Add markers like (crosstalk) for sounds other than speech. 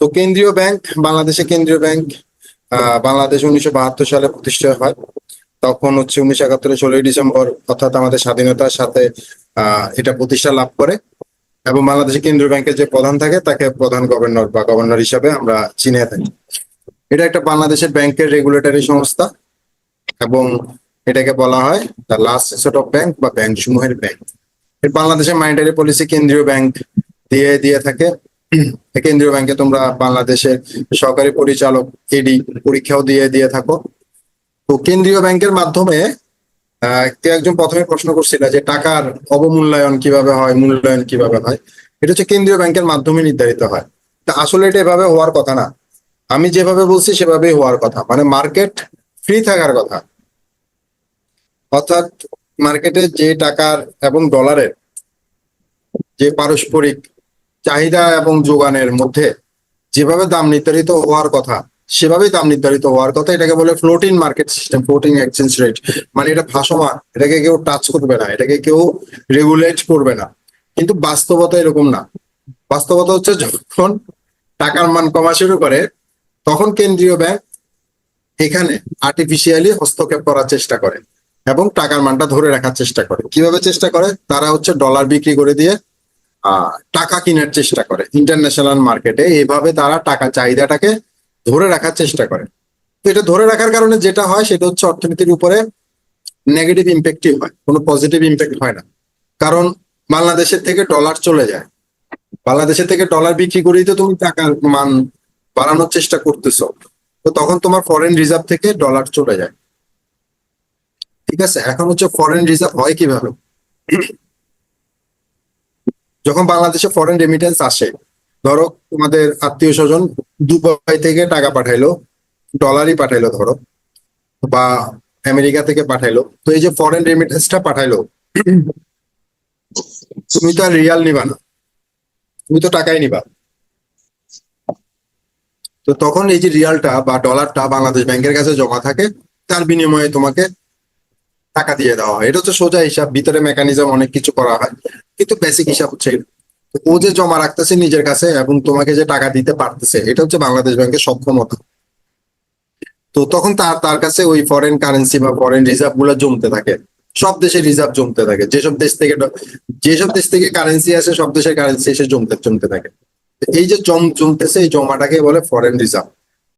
তো কেন্দ্রীয় ব্যাংক বাংলাদেশে কেন্দ্রীয় ব্যাংক বাংলাদেশ উনিশশো বাহাত্তর সালে প্রতিষ্ঠা হয়। তখন হচ্ছে উনিশশো একাত্তরের ষোলোই ডিসেম্বর অর্থাৎ আমাদের স্বাধীনতার সাথে এটা প্রতিষ্ঠা লাভ করে এবং বাংলাদেশের কেন্দ্রীয় ব্যাংকের যে প্রধান থাকে, তাকে প্রধান গভর্নর বা গভর্নর হিসাবে আমরা চিনে থাকি। এটা একটা বাংলাদেশের ব্যাংকের রেগুলেটরি সংস্থা এবং এটাকে বলা হয় the last set of bank বা ব্যাংক। সমূহের ব্যাংক বাংলাদেশের মনিটারি পলিসি কেন্দ্রীয় ব্যাংক দিয়ে দিয়ে থাকে। (clears throat) কেন্দ্রীয় ব্যাংকে তোমরা বাংলাদেশের সরকারি পরিচালক এডি পরীক্ষাও দিয়ে দিয়ে থাকো। তো কেন্দ্রীয় ব্যাংকের মাধ্যমে একজন প্রথমে প্রশ্ন করছিল যে টাকার অবমূল্যায়ন কীভাবে হয়, মূল্যায়ন কীভাবে হয়, এটা হচ্ছে কেন্দ্রীয় ব্যাংকের মাধ্যমে নির্ধারিত হয়। তা আসলে এটা এভাবে হওয়ার কথা না। আমি যেভাবে বলছি সেভাবেই হওয়ার কথা। মানে মার্কেট ফ্রি থাকার কথা। অর্থাৎ মার্কেটে যে টাকার এবং ডলারের যে পারস্পরিক চাহিদা এবং যোগানের মধ্যে যেভাবে দাম নির্ধারিত হওয়ার কথা, সেভাবেই দাম নির্ধারিত হওয়ার কথা, এটাকে বলে floating market system floating exchange rate মানে এটা ভাসমান, এটাকে কেউ টাচ করবে না, এটাকে কেউ রেগুলেট করবে না। কিন্তু বাস্তবতা এরকম না। বাস্তবতা হচ্ছে যখন টাকার মান কমা শুরু করে, তখন কেন্দ্রীয় ব্যাংক এখানে আর্টিফিশিয়ালি হস্তক্ষেপ করার চেষ্টা করে এবং টাকার মানটা ধরে রাখার চেষ্টা করে। কীভাবে চেষ্টা করে? তারা হচ্ছে ডলার বিক্রি করে দিয়ে টাকা কেনার চেষ্টা করে। ইন্টারন্যাশনাল মার্কেটে এইভাবে তারা টাকা, চাহিদাটাকে ধরে রাখার চেষ্টা করে। তো এটা ধরে রাখার কারণে যেটা হয়, সেটা হচ্ছে অর্থনীতির উপরে নেগেটিভ ইম্প্যাক্টই হয়, কোনো পজিটিভ ইম্প্যাক্ট হয় না। কারণ বাংলাদেশের থেকে ডলার চলে যায়। বাংলাদেশের থেকে ডলার বিক্রি করেই তো তুমি টাকার মান বাড়ানোর চেষ্টা করতেছো। তো তখন তোমার ফরেন রিজার্ভ থেকে ডলার চলে যায়। ঠিক আছে? এখন হচ্ছে ফরেন রিজার্ভ হয় কীভাবে? যখন বাংলাদেশে ফরেন রেমিটেন্স আসে, ধরো তোমাদের আত্মীয় স্বজন দুবাই থেকে টাকা পাঠাইলো ডলারই পাঠাইলো ধরো, বা আমেরিকা থেকে পাঠাইলো, তো এই যে ফরেন রেমিটেন্সটা পাঠাইলো, তুমি তো আর রিয়াল নিবা না, তুমি তো টাকাই নিবা। তো তখন এই যে রিয়ালটা বা ডলারটা বাংলাদেশ ব্যাংকের কাছে জমা থাকে, তার বিনিময়ে তোমাকে টাকা দিয়ে দেওয়া হয়। এটা হচ্ছে সোজা হিসাব, ভিতরে মেকানিজম অনেক কিছু করা হয়। কিন্তু বেসিক হিসাব হচ্ছে। তো ও যে জমা রাখতেছে নিজের কাছে এবং তোমাকে যে টাকা দিতে পারতেছে এটা হচ্ছে বাংলাদেশ ব্যাংকের সক্ষমতা তো তখন তার তার কাছে ওই ফরেন কারেন্সি বা ফরেন রিজার্ভগুলো জমতে থাকে। সব দেশের রিজার্ভ জমতে থাকে। যেসব দেশ থেকে যেসব দেশ থেকে কারেন্সি আসে সব দেশের কারেন্সি এসে জমতে জমতে থাকে। এই যে জম জমতেছে এই জমাটাকে বলে ফরেন রিজার্ভ